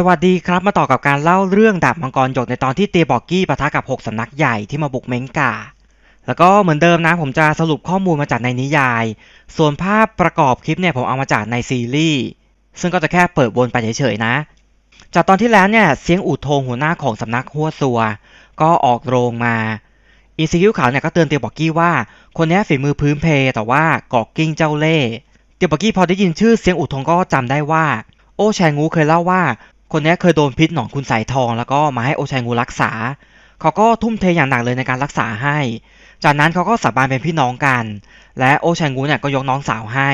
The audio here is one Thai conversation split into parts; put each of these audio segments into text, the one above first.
สวัสดีครับมาต่อกับการเล่าเรื่องดาบมังกรหยกในตอนที่เตียบอกกี้ปะทะกับ 6 สำนักใหญ่ที่มาบุกเมงกา แล้วก็เหมือนเดิมนะผมจะสรุปข้อมูลมาจากในนิยาย ส่วนภาพประกอบคลิปเนี่ยผมเอามาจากในซีรีส์ซึ่งก็จะแค่เปิดวนไปเฉยๆนะ จากตอนที่แล้วเนี่ยเสียงอูดโทงหัวหน้าของสำนักหัวซัว ก็ออกโรงมาอีซีคิวขาวเนี่ยก็เตือนเตียบอกกี้ว่า คนนี้ฝีมือพื้นเพแต่ว่ากอกกิ้งเจ้าเล่เตียบอกกี้พอได้ยินชื่อเสียงอูดโทงก็จำได้ว่าโอแชงูเคยเล่าว่า คนนี้เคยโดนพิษหนอนคุณสายทองแล้วก็มาให้โอชัยงูรักษา เขาก็ทุ่มเทอย่างหนักเลยในการรักษาให้ จากนั้นเขาก็สาบานเป็นพี่น้องกัน และโอชัยงูเนี่ยก็ยกน้องสาวให้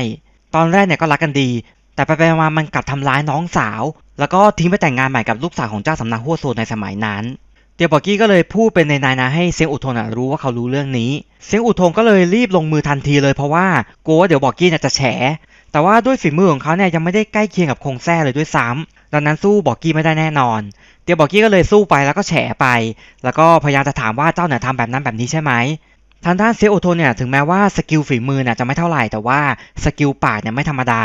ตอนแรกเนี่ยก็รักกันดี แต่ไปไปมามันกลับทำร้ายน้องสาว แล้วก็ทิ้งไปแต่งงานใหม่กับลูกสาวของเจ้าสำนักหัวโซนในสมัยนั้น เตียวบอกกี้ก็เลยพูดเป็นในนายนะให้เซียงอุทงนะรู้ว่าเขารู้เรื่องนี้ เซียงอุทงก็เลยรีบลงมือทันทีเลยเพราะว่ากลัวว่าเดี๋ยวบอกกี้จะแฉ แต่ว่าด้วยฝีมือของเขาเนี่ยยังไม่ได้ใกล้เคียงกับคงแท้เลยด้วยซ้ำดังนั้นสู้บอกกี้ไม่ได้แน่นอน เตียวบอกกี้ก็เลยสู้ไปแล้วก็แฉไป แล้วก็พยายามจะถามว่าเจ้าเนี่ยทำแบบนั้นแบบนี้ใช่ไหมทางด้านเซียโอโทนเนี่ยถึงแม้ว่าสกิลฝีมือเนี่ยจะไม่เท่าไหร่แต่ว่าสกิลปากเนี่ยไม่ธรรมดา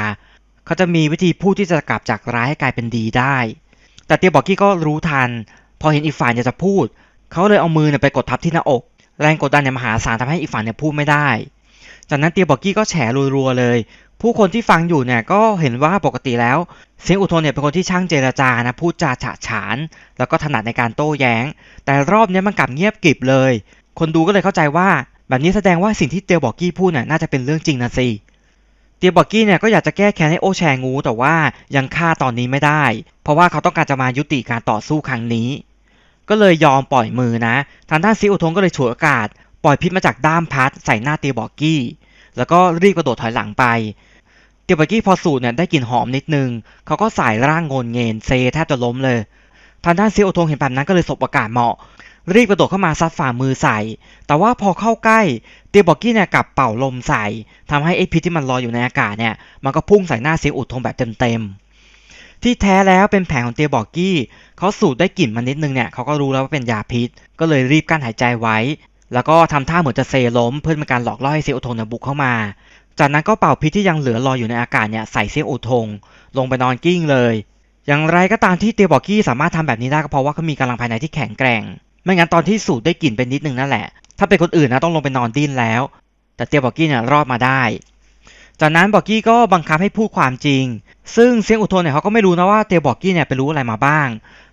เขาจะมีวิธีพูดที่จะกลับจากร้ายให้กลายเป็นดีได้ แต่เตียบอกกี้ก็รู้ทัน พอเห็นอีกฝ่ายเนี่ยจะพูด เขาเลยเอามือเนี่ยไปกดทับที่หน้าอก แรงกดดันเนี่ยมหาศาลทำให้อีกฝ่ายเนี่ยพูดไม่ได้ จากนั้นเตียบอกกี้ก็แฉรัวๆเลย ผู้คนที่ฟังอยู่เนี่ยก็เห็นว่าปกติแล้ว เสียงอุทนเนี่ยเป็นคนที่ช่างเจรจานะพูดจาฉะฉาน แล้วก็ถนัดในการโต้แย้ง แต่รอบนี้มันกลับเงียบกริบเลย คนดูก็เลยเข้าใจว่า แบบนี้แสดงว่าสิ่งที่เตียวบอกกี้พูดเนี่ยน่าจะเป็นเรื่องจริงนะสิเตียบอกกี้เนี่ยก็อยากจะแก้แค้นให้โอแชงูแต่ว่ายังฆ่าตอนนี้ไม่ได้ เพราะว่าเขาต้องการจะมายุติการต่อสู้ครั้งนี้ ก็เลยยอมปล่อยมือนะ ทางด้านซีอุทงก็เลยฉวยโอกาส ปล่อยพิษมาจากด้ามพัดใส่หน้าเตียบอกกี้ แล้วก็รีบกระโดดถอยหลังไป เตียบอกกี้พอสูดเนี่ยได้กลิ่นหอมนิดนึง เขาก็สายร่างโงนเงินเซแทบจะล้มเลย ทางด้านซีโอทงเห็นแบบนั้นก็เลยสบโอกาสเหมาะ รีบกระโดดเข้ามาซัดฝ่ามือใส่ แต่ว่าพอเข้าใกล้เตียบอกกี้เนี่ยกลับเป่าลมใส่ทำให้ไอพิษที่มันลอยอยู่ในอากาศเนี่ย มันก็พุ่งใส่หน้าเซียอุทงแบบเต็มๆ ที่แท้แล้วเป็นแผนของเตียบอกกี้ เขาสูดได้กลิ่นมานิดนึงเนี่ยเขาก็รู้แล้วว่าเป็นยาพิษ ก็เลยรีบกั้นหายใจไว้ แล้วก็ทำท่าเหมือนจะเซล้มเพื่อเป็นการหลอกล่อให้เซียอุทงเนี่ยบุกเข้ามา จากนั้นก็เป่าพิษที่ยังเหลือลอยอยู่ในอากาศเนี่ยใส่เซียอุทง ลงไปนอนกิ้งเลย อย่างไรก็ตามที่เตียบอกกี้สามารถทำแบบนี้ได้ก็เพราะว่าเขามีกำลังภายในที่แข็งแกร่ง ไม่งั้นตอนที่สูดได้กลิ่นเป็นนิดนึงนั่นแหละ ถ้าเป็นคนอื่นนะต้องลงไปนอนดิ้นแล้ว แต่เตียบอกกี้เนี่ยรอดมาได้ จากนั้นบอกกี้ก็บังคับให้พูดความจริง ซึ่งเซียงอุทนเนี่ยเขาก็ไม่รู้นะว่าเตียบอกกี้เนี่ยไปรู้อะไรมาบ้าง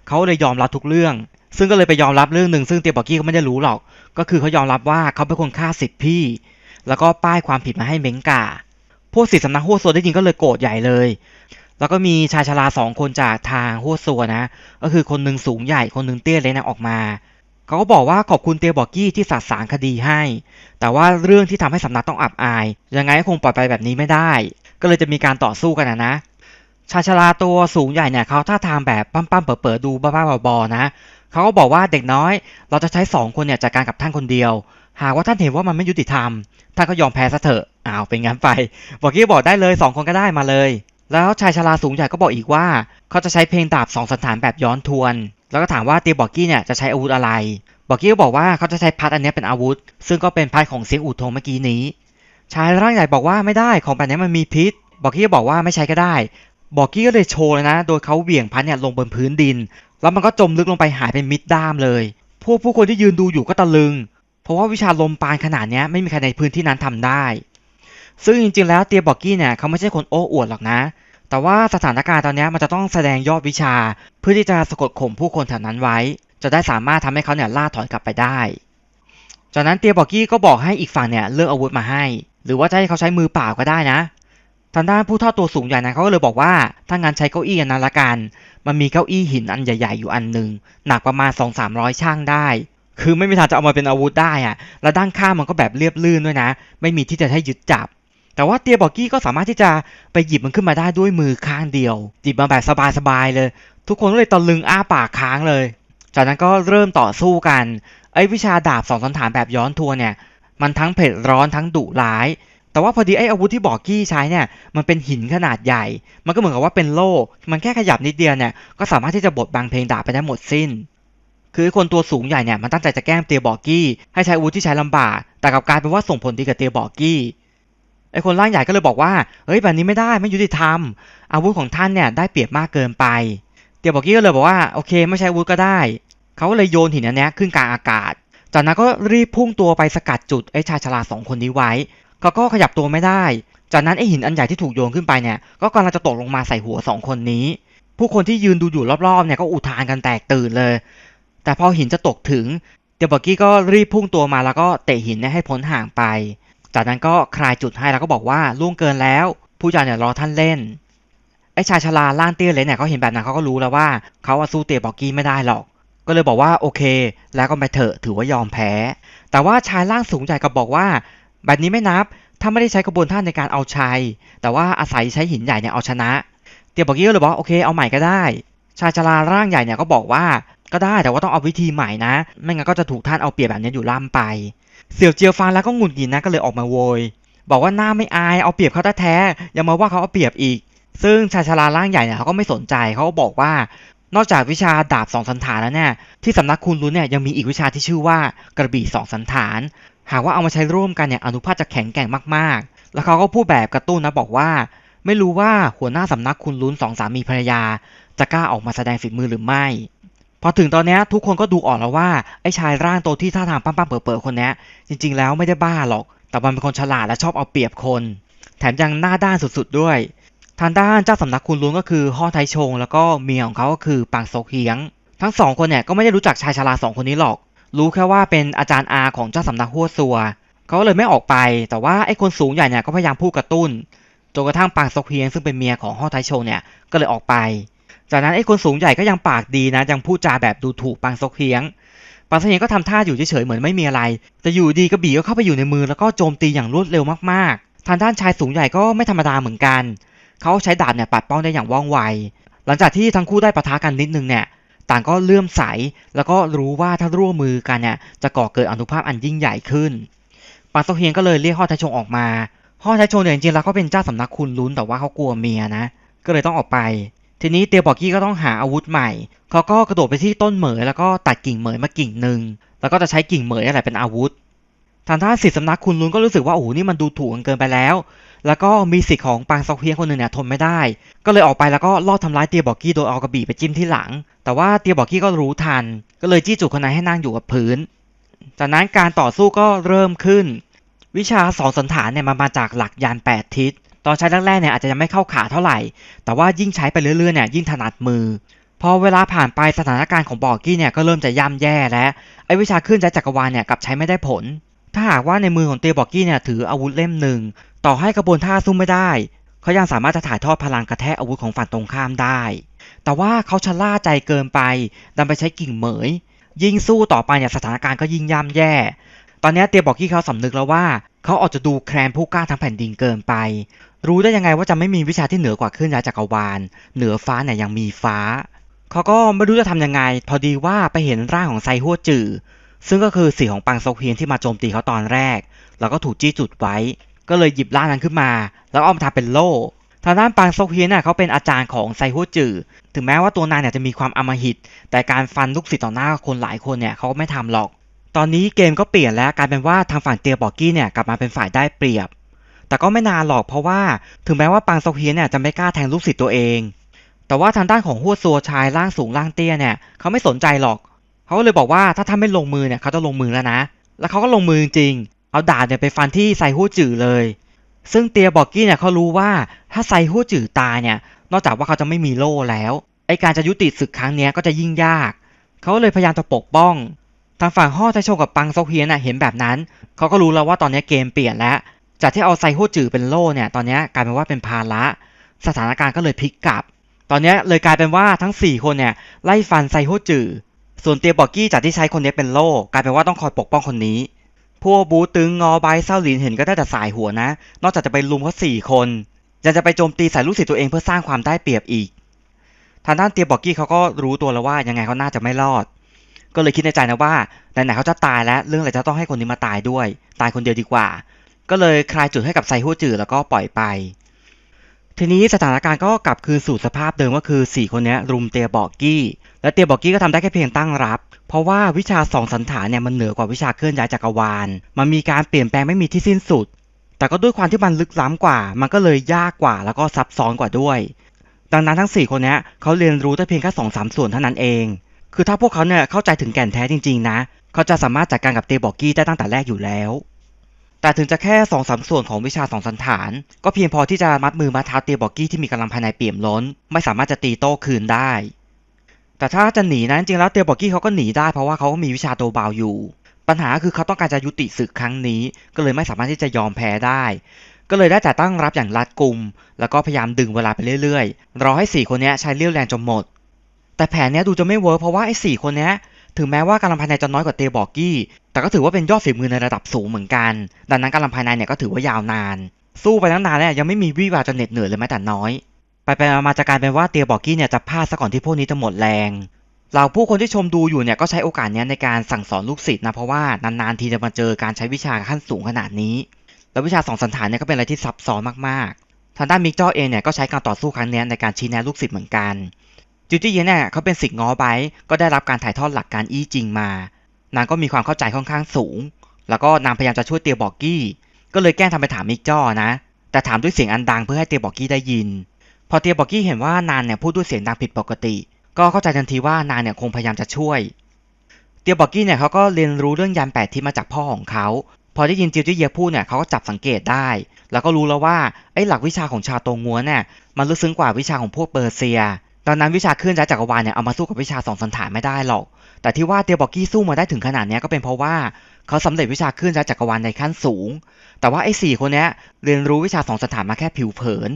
เขาเลยยอมรับทุกเรื่อง ซึ่งก็เลยไปยอมรับเรื่องหนึ่งซึ่งเตียบอกกี้ก็ไม่ได้รู้หรอก ก็คือเขายอมรับว่าเขาเป็นคนฆ่าสิทธิพี่ แล้วก็ป้ายความผิดมาให้เม้งกาพวกสิทธิสำนักหัวโซได้ยินก็เลยโกรธใหญ่เลย แล้วก็มีชายชราสองคนจากทางหัวโซนะ ก็คือคนหนึ่งสูงใหญ่คนหนึ่งเตี้ยเล็กนะออกมาเขาก็บอกว่าขอบคุณเตียบอกกี้ที่สัตสารคดีให้ แต่ว่าเรื่องที่ทำให้สำนักต้องอับอาย ยังไงก็คงปล่อยไปแบบนี้ไม่ได้ ก็เลยจะมีการต่อสู้กันนะนะ ชายชราตัวสูงใหญ่เนี่ยเขาท่าทางแบบปั้มๆเป๋อๆดูบ้าๆบอๆนะ เขาก็บอกว่าเด็กน้อย เราจะใช้สองคนเนี่ยจัดการกับท่านคนเดียว หากว่าท่านเห็นว่ามันไม่ยุติธรรม ท่านก็ยอมแพ้ซะเถอะ อ้าว เป็นงั้นไปบอกกี้บอกได้เลยสองคนก็ได้มาเลย แล้วชายชราสูงใหญ่ก็บอกอีกว่า เขาจะใช้เพลงดาบสองสันฐานแบบย้อนทวน แล้วก็ถามว่าเตียบอกกี้เนี่ยจะใช้อาวุธอะไร บอกกี้ก็บอกว่าเขาจะใช้พัดอันนี้เป็นอาวุธ ซึ่งก็เป็นพัดของเสียงอู่ทงเมื่อกี้นี้ ชายร่างใหญ่บอกว่าไม่ได้ของแบบนี้มันมีพิษ บอกกี้ก็บอกว่าไม่ใช้ก็ได้ บอกกี้ก็เลยโชว์เลยนะ โดยเขาเหวี่ยงพัดเนี่ยลงบนพื้นดิน แล้วมันก็จมลึกลงไปหายเป็นมิดด้ามเลย พวกผู้คนที่ยืนดูอยู่ก็ตะลึง เพราะว่าวิชาลมปานขนาดนี้ไม่มีใครในพื้นที่นั้นทำได้ ซึ่งจริงๆแล้วเตียบอกกี้เนี่ยเขาไม่ใช่คนโอ้อวดหรอกนะ แต่ว่าสถานการณ์ตอนนี้มันจะต้องแสดงยอดวิชา เพื่อที่จะสะกดข่มผู้คนแถวนั้นไว้ จะได้สามารถทำให้เขาเนี่ยล่าถอยกลับไปได้ จากนั้นเตียบอกกี้ก็บอกให้อีกฝั่งเนี่ยเลือกอาวุธมาให้ หรือว่าจะให้เขาใช้มือเปล่าก็ได้นะทางด้านผู้ท่าตัวสูงใหญ่นะเขาก็เลยบอกว่าถ้างั้นใช้เก้าอี้อันนั้นละกัน มันมีเก้าอี้หินอันใหญ่ ๆ อยู่อันหนึ่งหนักประมาณ 2 3 0 0ช่างได้ คือไม่มีทางจะเอามาเป็นอาวุธได้อะและด้านข้างมันก็แบบเรียบลื่นด้วยนะ ไม่มีที่จะให้ยึดจับ แต่ว่าเตียบอกกี้ก็สามารถที่จะไปหยิบมันขึ้นมาได้ด้วยมือข้างเดียว หยิบมาแบบสบายๆเลย ทุกคนก็เลยตะลึงอ้าปากค้างเลย จากนั้นก็เริ่มต่อสู้กัน ไอ้วิชาดาบสองสันฐานแบบย้อนทัวร์เนี่ย มันทั้งเผ็ดร้อนทั้งดุร้าย แต่ว่าพอดีไอ้อาวุธที่บอกกี้ใช้เนี่ย มันเป็นหินขนาดใหญ่ มันก็เหมือนกับว่าเป็นโล่ มันแค่ขยับนิดเดียวเนี่ย ก็สามารถที่จะบดบังเพลงดาบไปได้หมดสิ้น คือคนตัวสูงใหญ่เนี่ยมันตั้งใจจะแกล้งเตียบอกกี้ ให้ใช้อาวุธที่ใช้ลำบาก แต่กลับกลายเป็นว่าส่งผลดีกับเตียบอกกี้ไอ้คนร่างใหญ่ก็เลยบอกว่าเฮ้ยแบบนี้ไม่ได้ไม่ยุติธรรม อาวุธของท่านเนี่ยได้เปรียบมากเกินไป เตียบอกกี้ก็เลยบอกว่าโอเค ไม่ใช้อาวุธก็ได้เขาเลยโยนหินอันเนี้ยขึ้นกลางอากาศ จากนั้นก็รีบพุ่งตัวไปสกัดจุดไอ้ชายชราสองคนนี้ไว้เขาก็ขยับตัวไม่ได้ จากนั้นไอ้หินอันใหญ่ที่ถูกโยนขึ้นไปเนี่ยก็กำลังจะตกลงมาใส่หัวสองคนนี้ผู้คนที่ยืนดูอยู่รอบๆเนี่ยก็อุทานกันแตกตื่นเลย แต่พอหินจะตกถึงเตียบอกกี้ก็รีบพุ่งตัวมาแล้วก็เตะหินให้พ้นห่างไป จากนั้นก็คลายจุดให้แล้วก็บอกว่าล่วงเกินแล้ว ผู้จาเนี่ยรอท่านเล่น ไอ้ชายชราล่านเตี้ยเลยเนี่ยเขาเห็นแบบนั้นเขาก็รู้แล้วว่าเขาสู้เตียบอกกี้ไม่ได้หรอก ก็เลยบอกว่าโอเค แล้วก็ไปเถอะถือว่ายอมแพ้ แต่ว่าชายร่างสูงใหญ่ก็บอกว่า แบบนี้ไม่นับ ถ้าไม่ได้ใช้กระบวนท่าในการเอาชัย แต่ว่าอาศัยใช้หินใหญ่เนี่ยเอาชนะ เตียบอกกี้ก็เลยบอกโอเคเอาใหม่ก็ได้ ชายชราร่างใหญ่เนี่ยก็บอกว่า ก็ได้แต่ว่าต้องเอาวิธีใหม่นะ ไม่งั้นก็จะถูกท่านเอาเปรียบแบบนี้อยู่ล่ำไป เสี่ยวเจียวฟังแล้วก็หงุดหงิดนะก็เลยออกมาโวย บอกว่าหน้าไม่อายเอาเปรียบเขาแท้ๆอย่ามาว่าเขาเอาเปรียบอีก ซึ่งชายชราร่างใหญ่เนี่ยเขาก็ไม่สนใจเขาก็บอกว่านอกจากวิชาดาบสองสันฐานแล้วเนี่ยที่สำนักคุณรุ้นเนี่ยยังมีอีกวิชาที่ชื่อว่ากระบี่สองสันฐาน หากว่าเอามาใช้ร่วมกันเนี่ยอนุภาพจะแข็งแกร่งมากๆ แล้วเขาก็พูดแบบกระตุ้นนะบอกว่า ไม่รู้ว่าหัวหน้าสำนักคุณรุ้นสองสามีภรรยา จะกล้าออกมาแสดงฝีมือหรือไม่ พอถึงตอนนี้ทุกคนก็ดูออกแล้วว่าไอ้ชายร่างโตที่ท่าทางปั้มๆเป๋อๆคนนี้จริง ๆ แล้วไม่ได้บ้าหรอก แต่มันเป็นคนฉลาดและชอบเอาเปรียบคน แถมยังหน้าด้านสุดๆด้วย ทางด้านเจ้าสำนักคุณลุนก็คือฮ่อไทชง แล้วก็เมียของเขาก็คือปางโซกเฮียง ทั้งสองคนเนี่ยก็ไม่ได้รู้จักชายชราสองคนนี้หรอก รู้แค่ว่าเป็นอาจารย์อาของเจ้าสำนักฮัวซัวเขาก็เลยไม่ออกไป แต่ว่าไอ้คนสูงใหญ่เนี่ยก็พยายามพูดกระตุ้นจนกระทั่งปางโซกเฮียงซึ่งเป็นเมียของฮ่อไทชงเนี่ยก็เลยออกไป จากนั้นไอ้คนสูงใหญ่ก็ยังปากดีนะยังพูดจาแบบดูถูกปางซกเฮียงปางซกเฮียงก็ทำท่าอยู่เฉยๆเหมือนไม่มีอะไร แต่อยู่ดีกระบี่ก็เข้าไปอยู่ในมือแล้วก็โจมตีอย่างรวดเร็วมากๆ ทางด้านชายสูงใหญ่ก็ไม่ธรรมดาเหมือนกัน เขาใช้ดาบเนี่ยปัดป้องได้อย่างว่องไว หลังจากที่ทั้งคู่ได้ปะทะกันนิดนึงเนี่ยต่างก็เลื่อมใสแล้วก็รู้ว่าถ้าร่วมมือกันเนี่ยจะก่อเกิดอนุภาพอันยิ่งใหญ่ขึ้นปางซกเฮียงก็เลยเรียกฮ่อไทชงออกมาฮ่อไทชงเนี่ยจริงๆแล้วก็เป็นเจ้าสำนักคุณลุ้นแต่ว่าเขากลัวเมียนะ ก็เลยต้องออกไป ทีนี้เตียวบอกกี้ก็ต้องหาอาวุธใหม่ เขาก็กระโดดไปที่ต้นเหมยแล้วก็ตัดกิ่งเหมยมากิ่งหนึ่ง แล้วก็จะใช้กิ่งเหมยอะไรเป็นอาวุธ ทางด้านสิทธิสำนักคุณลุนก็รู้สึกว่าโอ้โหนี่มันดูถูกกันเกินไปแล้ว แล้วก็มีสิทธิ์ของปางซอกเฮียงคนหนึ่งเนี่ยทนไม่ได้ ก็เลยออกไปแล้วก็ลอบทำร้ายเตียบอกกี้โดยเอากระบี่ไปจิ้มที่หลัง แต่ว่าเตียบอกกี้ก็รู้ทัน ก็เลยจี้จุดคนนั้นให้นั่งอยู่กับพื้น จากนั้นการต่อสู้ก็เริ่มขึ้น วิชาสองสันฐานเนี่ยมันมาจากหลักยานแปดทิศ ตอนใช้แรกๆเนี่ยอาจจะยังไม่เข้าขาเท่าไหร่ แต่ว่ายิ่งใช้ไปเรื่อยๆเนี่ยยิ่งถนัดมือ พอเวลาผ่านไปสถานการณ์ของบอกกี้เนี่ยก็เริ่มจะย่ำแย่แล้วไอ้วิชาขึ้นใจจักรวาลเนี่ยกลับใช้ไม่ได้ผล ถ้าหากว่าในมือของเตียบอกกี้เนี่ยถืออาวุธเล่มหนึ่งต่อให้กระบวนท่าสู้ไม่ได้เขายังสามารถจะถ่ายทอดพลังกระแทกอาวุธของฝั่งตรงข้ามได้ แต่ว่าเขาชะล่าใจเกินไปดันไปใช้กิ่งเหมย ยิ่งสู้ต่อไปเนี่ยสถานการณ์ก็ยิ่งย่ำแย่ ตอนนี้เตียบอกกี้เขาสำนึกแล้วว่าเขาออกจะดูแคลนผู้กล้าทั้งแผ่นดินเกินไป รู้ได้ยังไงว่าจะไม่มีวิชาที่เหนือกว่าขึ้นย้ายจักรวาล เหนือฟ้าเนี่ยยังมีฟ้า เขาก็ไม่รู้จะทำยังไง พอดีว่าไปเห็นร่างของไซฮัวจือ ซึ่งก็คือสีของปังซกเฮียนที่มาโจมตีเขาตอนแรก แล้วก็ถูกจี้จุดไว้ ก็เลยหยิบร่างนั้นขึ้นมา แล้วเอามาทำเป็นโล่ทางด้านปังซกเฮียนน่ะเขาเป็นอาจารย์ของไซฮัวจือ ถึงแม้ว่าตัวนางเนี่ยจะมีความอมหิต แต่การฟันลูกศิษย์ต่อหน้าคนหลายคนเนี่ยเขาก็ไม่ทำหรอก ตอนนี้เกมก็เปลี่ยนแล้วกลายเป็นว่าทางฝั่งเตียบอกกี้เนี่ยกลับมาเป็นฝ่ายได้เปรียบ แต่ก็ไม่นานหรอกเพราะว่าถึงแม้ว่าปังซกเฮียนเนี่ยจะไม่กล้าแทงลูกศิษย์ตัวเอง แต่ว่าทางด้านของหัวซัวชายร่างสูงร่างเตี้ยเนี่ยเขาไม่สนใจหรอก เขาก็เลยบอกว่าถ้าท่านไม่ลงมือเนี่ยเขาจะลงมือแล้วนะ แล้วเขาก็ลงมือจริง เอาดาบเนี่ยไปฟันที่ไซฮู้จือเลย ซึ่งเตียบอกกี้เนี่ยเขารู้ว่าถ้าไซฮู้จือตายเนี่ย นอกจากว่าเขาจะไม่มีโล่แล้วไอการจะยุติศึกครั้งนี้ก็จะยิ่งยาก เขาเลยพยายามจะปกป้อง ทางฝั่งฮ่อไทโชกับปังซกเฮียนน่ะเห็นแบบนั้น เขาก็รู้แล้วว่าตอนนี้เกมเปลี่ยนแล้ว จากที่เอาไซโฮจือเป็นโล่เนี่ยตอนนี้กลายเป็นว่าเป็นภาระสถานการณ์ก็เลยพลิกกลับ ตอนนี้เลยกลายเป็นว่าทั้ง 4 คนเนี่ยไล่ฟันไซโฮจือส่วนเตียบอกกี้จากที่ใช้คนนี้เป็นโล่กลายเป็นว่าต้องคอยปกป้องคนนี้ พวกบูตึงงอไบเซาหลินเห็นก็ได้แต่สายหัวนะ นอกจากจะไปลุมเขาสี่คนยังจะไปโจมตีใส่ลูกศิษย์ตัวเองเพื่อสร้างความได้เปรียบอีก ทางด้านเตียบอกกี้เขาก็รู้ตัวแล้วว่ายังไงเขาน่าจะไม่รอด ก็เลยคิดในใจนะว่าไหนๆเขาจะตายแล้วเรื่องอะไรจะต้องให้คนนี้มาตายด้วย ตายคนเดียวดีกว่า ก็เลยคลายจุดให้กับไซฮู้จือแล้วก็ปล่อยไป ทีนี้สถานการณ์ก็กลับคืนสู่สภาพเดิมก็คือ 4 คนนี้รุมเตียบอกกี้ และเตียบอกกี้ก็ทำได้แค่เพียงตั้งรับ เพราะว่าวิชาสองสันฐานเนี่ยมันเหนือกว่าวิชาเคลื่อนย้ายจักรวาล มันมีการเปลี่ยนแปลงไม่มีที่สิ้นสุด แต่ก็ด้วยความที่มันลึกล้ำกว่า มันก็เลยยากกว่าแล้วก็ซับซ้อนกว่าด้วย ดังนั้นทั้ง 4 คนนี้เขาเรียนรู้ได้เพียงแค่สองสามส่วนเท่านั้นเอง คือถ้าพวกเขาเนี่ยเข้าใจถึงแก่นแท้จริง ๆ นะ เขาจะสามารถจัดการกับเตบอกกี้ได้ตั้งแต่แรกอยู่แล้ว แต่ถึงจะแค่สองสามส่วนของวิชาสองสันฐาน ก็เพียงพอที่จะมัดมือมัดเท้าเตียบอกกี้ที่มีกำลังภายในเปี่ยมล้น ไม่สามารถจะตีโต้คืนได้ แต่ถ้าจะหนีนะจริงๆแล้วเตบอกกี้เขาก็หนีได้เพราะว่าเขาก็มีวิชาตัวเบาอยู่ ปัญหาคือเขาต้องการจะยุติศึกครั้งนี้ ก็เลยไม่สามารถที่จะยอมแพ้ได้ ก็เลยได้แต่ตั้งรับอย่างรัดกุม แล้วก็พยายามดึงเวลาไปเรื่อยๆ รอให้4คนนี้ใช้เรี่ยวแรงจนหมด แต่แผนนี้ดูจะไม่เวิร์กเพราะว่าไอ้สคนนี้ ถึงแม้ว่ากำลังภายในจะน้อยกว่าเตบอกกี้ แต่ก็ถือว่าเป็นยอดฝีมือในระดับสูงเหมือนกัน ดังนั้นกำลังภายในเนี่ยก็ถือว่ายาวนาน สู้ไปตั้งนานแล้วยังไม่มีวี่แววจะเหน็ดเหนื่อยเลยแม้แต่น้อย ไปไปมาจะกลายเป็นว่าเตียบอกกี้เนี่ยจะพลาดซะก่อนที่พวกนี้จะหมดแรงเราผู้คนที่ชมดูอยู่เนี่ยก็ใช้โอกาสนี้ในการสั่งสอนลูกศิษย์นะเพราะว่านานๆทีจะมาเจอการใช้วิชาขั้นสูงขนาดนี้ แล้ววิชาสองสันฐานเนี่ยก็เป็นอะไรที่ซับซ้อนมากๆทางด้านมิกเจอเองเนี่ยก็ใช้การต่อสู้ครั้งนี้ในการชี้แนะลูกศิษย์เหมือนกัน จูจี้เยนเนี่ยเขาเป็นศิษย์ง้อไบก็ได้รับการถ่ายทอดหลักการอี้จริงมา นางก็มีความเข้าใจค่อนข้างสูง แล้วก็นางพยายามจะช่วยเตียบอกกี้ ก็เลยแกล้งทำไปถามมิกจอนะ แต่ถามด้วยเสียงอันดังเพื่อให้เตียบอกกี้ได้ยิน พอเตียบอกกี้เห็นว่านางเนี่ยพูดด้วยเสียงดังผิดปกติ ก็เข้าใจทันทีว่านางเนี่ยคงพยายามจะช่วย เตียบอกกี้เนี่ยเขาก็เรียนรู้เรื่องยันแปดทิศมาจากพ่อของเขา พอได้ยินจิวจี้เยพูดเนี่ยเขาก็จับสังเกตได้ แล้วก็รู้แล้วว่าไอ้หลักวิชาของชาโตงัวเนี่ยมันลึกซึ้งกว่าวิชาของพวกเปอร์เซีย ตอนนั้นวิชาเคลื่อนย้ายจักรวาลเนี่ยเอามาสู้กับวิชาสองสันฐานไม่ได้หรอก แต่ที่ว่าเตียบอกกี้สู้มาได้ถึงขนาดนี้ก็เป็นเพราะว่าเขาสำเร็จวิชาเคลื่อนย้ายจักรวาลในขั้นสูง แต่ว่าไอ้สี่คนนี้เรียนรู้วิชาสองสันฐานมาแค่ผิวเผิน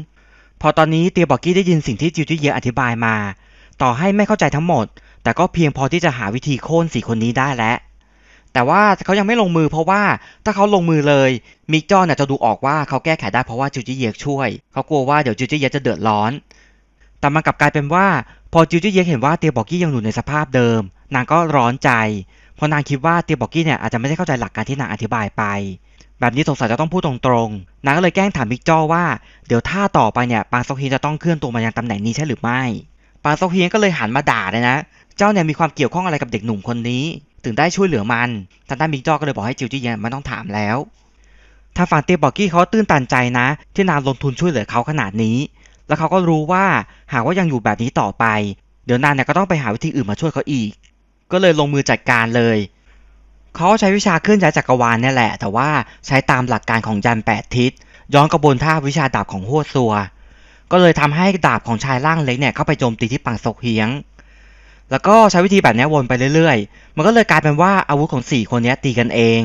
พอตอนนี้เตียบอกกี้ได้ยินสิ่งที่จิวจี้เยอธิบายมา ต่อให้ไม่เข้าใจทั้งหมด แต่ก็เพียงพอที่จะหาวิธีโค่นสี่คนนี้ได้แล้วแต่ว่าเขายังไม่ลงมือเพราะว่าถ้าเขาลงมือเลยมิกจอนจะดูออกว่าเขาแก้ไขได้เพราะว่าจิวจี้เยกช่วย เขากลัวว่าเดี๋ยวจิวจี้เยกจะเดือดร้อน แต่มันกลับกลายเป็นว่า พอจิวจี้เยกเห็นว่าเตียบอกกี้ยังอยู่ในสภาพเดิม นางก็ร้อนใจ เพราะนางคิดว่าเตียบอกกี้เนี่ยอาจจะไม่ได้เข้าใจหลักการที่นางอธิบายไป แบบนี้สงสัยจะต้องพูดตรงๆ นางก็เลยแกล้งถามมิกจ้อว่า เดี๋ยวท่าต่อไปเนี่ยปางซอกฮีจะต้องเคลื่อนตัวมายังตำแหน่งนี้ใช่หรือไม่ ปางซอกฮีก็เลยหันมาด่าเลยนะ เจ้าเนี่ยมีความเกี่ยวข้องอะไรกับเด็กหนุ่มคนนี้ ถึงได้ช่วยเหลือมันทางด้านมิกจ้อก็เลยบอกให้จิวจี้เยนไม่ต้องถามแล้วทางฝั่งเตียบอกกี้เขาตื้นตันใจนะ ที่นางลงทุนช่วยเหลือเขาขนาดนี้ แล้วเขาก็รู้ว่าหากว่ายังอยู่แบบนี้ต่อไป เดี๋ยวนางเนี่ยก็ต้องไปหาวิธีอื่นมาช่วยเขาอีก ก็เลยลงมือจัดการเลย เขาใช้วิชาเคลื่อนย้ายจักรวาลเนี่ยแหละ แต่ว่าใช้ตามหลักการของยันแปดทิศ ย้อนกระบวนท่าวิชาดาบของหัวซัว ก็เลยทำให้ดาบของชายร่างเล็กเนี่ยเข้าไปโจมตีที่ปังซกเฮียง แล้วก็ใช้วิธีแบบนี้วนไปเรื่อยๆ มันก็เลยกลายเป็นว่าอาวุธของสี่คนนี้ตีกันเอง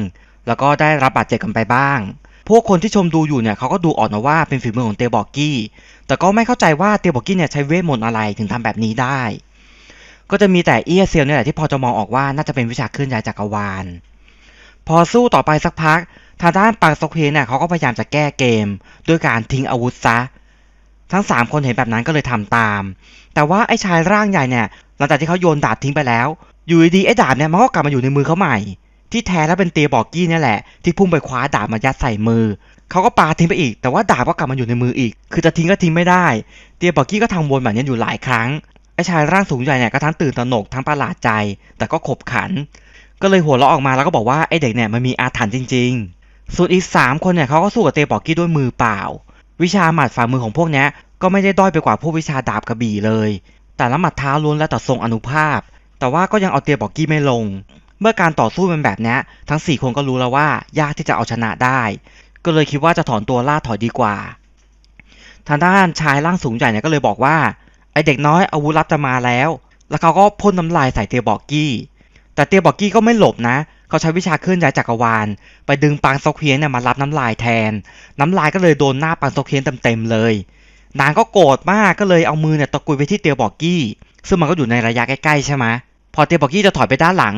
แล้วก็ได้รับบาดเจ็บกันไปบ้าง พวกคนที่ชมดูอยู่เนี่ยเขาก็ดูออกนะว่าเป็นฝีมือของเตบอกกี้ แต่ก็ไม่เข้าใจว่าเตบอกกี้เนี่ยใช้เวทมนต์อะไรถึงทำแบบนี้ได้ ก็จะมีแต่เอียเซียวเนี่ยแหละที่พอจะมองออกว่าน่าจะเป็นวิชาเคลื่อนย้ายจักรวาล พอสู้ต่อไปสักพัก ทางด้านปังซกเฮเนี่ยเขาก็พยายามจะแก้เกม ด้วยการทิ้งอาวุธซะ ทั้งสามคนเห็นแบบนั้นก็เลยทำตาม แต่ว่าไอ้ชายร่างใหญ่เนี่ยหลังจากที่เขาโยนดาบทิ้งไปแล้ว อยู่ดีๆไอ้ดาบเนี่ยมันก็กลับมาอยู่ในมือเขาใหม่ ที่แท้แล้วเป็นเตียบอกกี้เนี่ยแหละ ที่พุ่งไปคว้าดาบมายัดใส่มือ เขาก็ปาทิ้งไปอีก แต่ว่าดาบก็กลับมาอยู่ในมืออีก คือจะทิ้งก็ทิ้งไม่ได้ เตียบอกกี้ก็ทำวนแบบนี้อยู่หลายครั้ง ไอ้ชายร่างสูงใหญ่เนี่ยก็ทั้งตื่นตระหนกทั้งประหลาดใจ แต่ก็ขบขัน ก็เลยหัวเราะออกมาแล้วก็บอกว่าไอ้เด็กเนี่ยมันมีอาถรรพ์จริง ๆ ส่วนอีกสามคนเนี่ยเขาก็สู้กับเตียบอกกี้ด้วยมือเปล่า วิชาหมัดฝ่ามือของพวกเนี้ยก็ไม่ได้ด้อยไปกว่าพวกวิชาดาบกระบี่เลย แต่ละหมัดเท้าล้วนแล้วแต่ทรงอนุภาพ แต่ว่าก็ยังเอาเตียบอกกี้ไม่ลง เมื่อการต่อสู้เป็นแบบนี้ทั้ง 4 คนก็รู้แล้วว่ายากที่จะเอาชนะได้ ก็เลยคิดว่าจะถอนตัวล่าถอยดีกว่า ทางด้านชายร่างสูงใหญ่เนี่ยก็เลยบอกว่าไอเด็กน้อยอาวุธลับจะมาแล้ว แล้วเขาก็พ่นน้ำลายใส่เตียบอกกี้ แต่เตียบอกกี้ก็ไม่หลบนะ เขาใช้วิชาเคลื่อนย้ายจักรวาล ไปดึงปางซอกเฮียนเนี่ยมารับน้ำลายแทน น้ำลายก็เลยโดนหน้าปางซอกเฮียนเต็มๆเลย นางก็โกรธมากก็เลยเอามือเนี่ยตะกุยไปที่เตียบอกกี้ ซึ่งมันก็อยู่ในระยะใกล้ๆใช่ไหมพอเตียบอกกี้จะถอยไปด้านหลัง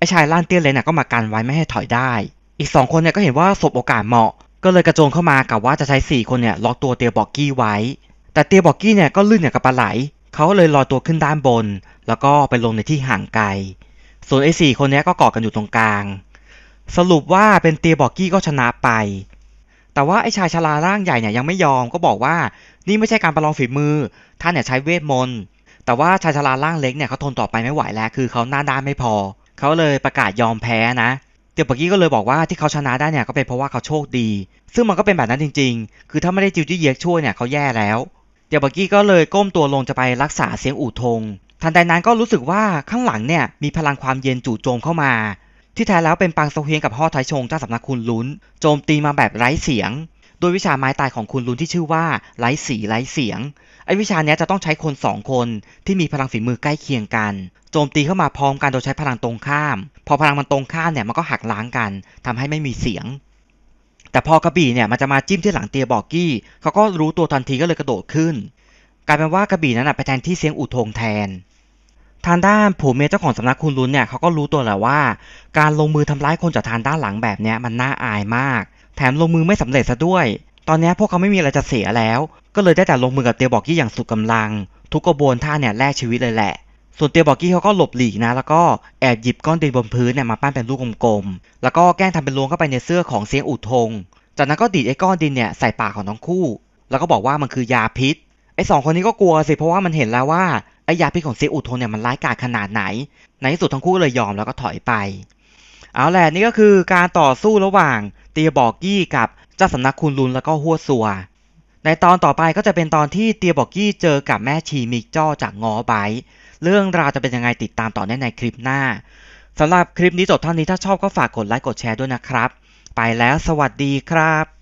ไอ้ชายล่านเตี้ยเลยเนี่ยก็มากันไว้ไม่ให้ถอยได้ อีกสองคนเนี่ยก็เห็นว่าสบโอกาสเหมาะ ก็เลยกระโจนเข้ามากับว่าจะใช้สี่คนเนี่ยล็อกตัวเตียบอกกี้ไว้ แต่เตียบอกกี้เนี่ยก็ลื่นอย่างกับปลาไหลเขาเลยลอยตัวขึ้นด้านบน แล้วก็ไปลงในที่ห่างไกล ส่วนไอ้สี่คนเนี้ยก็เกาะกันอยู่ตรงกลาง สรุปว่าเป็นเตียบอกกี้ก็ชนะไป แต่ว่าไอ้ชายชราร่างใหญ่เนี่ยยังไม่ยอมก็บอกว่านี่ไม่ใช่การประลองฝีมือ ท่านเนี่ยใช้เวทมนต์ แต่ว่าชายชราร่างเล็กเนี่ยเขาทนต่อไปไม่ไหวแล้ว คือเขาหน้าด้านไม่พอ เขาเลยประกาศยอมแพ้นะเตียบอกกี้ก็เลยบอกว่าที่เขาชนะได้เนี่ยก็เป็นเพราะว่าเขาโชคดี ซึ่งมันก็เป็นแบบนั้นจริง ๆ คือถ้าไม่ได้จิวจี้เยกช่วยเนี่ยเขาแย่แล้ว เตียบอกกี้ก็เลยก้มตัวลงจะไปรักษาเสียงอู่ทง ทันใดนั้นก็รู้สึกว่าข้างหลังเนี่ยมีพลังความเย็นจู่โจมเข้ามา ที่แท้แล้วเป็นปังโซเฮียงกับฮ่อไทชงเจ้าสำนักคุณลุ้น โจมตีมาแบบไร้เสียง โดยวิชาไม้ตายของคุณลุ้นที่ชื่อว่าไร้สีไร้เสียงไอ้วิชานี้จะต้องใช้คนสองคนที่มีพลังฝีมือใกล้เคียงกัน โจมตีเข้ามาพร้อมกันโดยใช้พลังตรงข้าม พอพลังมันตรงข้ามเนี่ยมันก็หักล้างกันทำให้ไม่มีเสียง แต่พอกระบี่เนี่ยมันจะมาจิ้มที่หลังเตียบอกกี้เขาก็รู้ตัวทันทีก็เลยกระโดดขึ้น กลายเป็นว่ากระบี่นั้นไปแทนที่เสียงอู่ทงแทนทางด้านผูเมเจ้าของสำนักคุณลุนเนี่ยเขาก็รู้ตัวแหละว่า การลงมือทำร้ายคนจากทางด้านหลังแบบเนี้ยมันน่าอายมาก แถมลงมือไม่สำเร็จซะด้วย ตอนนี้พวกเขาไม่มีอะไรจะเสียแล้ว ก็เลยได้แต่ลงมือกับเตียบอกกี้อย่างสุดกำลัง ทุกกระบวนท่าเนี่ยแลกชีวิตเลยแหละ ส่วนเตียวบอกกี้เขาก็หลบหลีกนะ แล้วก็แอบหยิบก้อนดินบนพื้นเนี่ยมาปั้นเป็นลูกกลมๆ แล้วก็แกล้งทำเป็นล้วงเข้าไปในเสื้อของเสียงอู่ทง จากนั้นก็ดีดไอ้ก้อนดินเนี่ยใส่ปากของทั้งคู่ แล้วก็บอกว่ามันคือยาพิษ ไอ้สองคนนี้ก็กลัวสิ เพราะว่ามันเห็นแล้วว่าไอ้ยาพิษของเสียงอู่ทงเนี่ยมันร้ายกาจขนาดไหน ในที่สุดทั้งคู่เลยยอมแล้วก็ถอยไป เอาแหละนี่ก็คือการต่อสู้ระหว่างเตียบอกกี้กับเจ้าสำนักคุณลุนแล้วก็หัวซัว ในตอนต่อไปก็จะเป็นตอนที่เตียบอกกี้เจอกับแม่ชีมิกจ้อจากงอไบเรื่องราวจะเป็นยังไงติดตามต่อในในคลิปหน้าสำหรับคลิปนี้จบเท่านี้ถ้าชอบก็ฝากกดไลค์กดแชร์ด้วยนะครับ ไปแล้วสวัสดีครับ